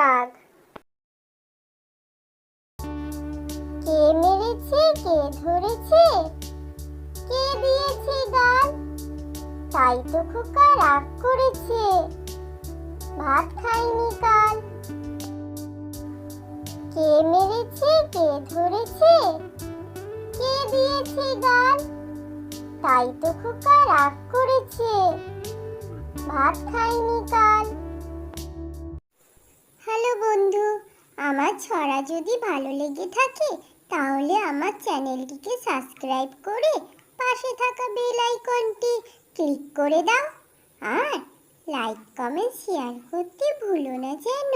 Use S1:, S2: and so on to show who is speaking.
S1: শাক কে মেরেছে, কে ধরেছে, কে দিয়েছে গাল তাই তো খোকা রাগ করেছে। ভাত খাইনি কাল। কে মেরেছে, কে ধরেছে, কে দিয়েছে গাল তাই তো খোকা রাগ করেছে। ভাত খাইনি কাল। আমার ছড়া যদি ভালো লেগে থাকে, তাহলে আমার চ্যানেলটিকে সাবস্ক্রাইব করে পাশে থাকা বেল আইকনটি ক্লিক করে দাও। আর লাইক, কমেন্ট, শেয়ার করতে ভুলো না যেন।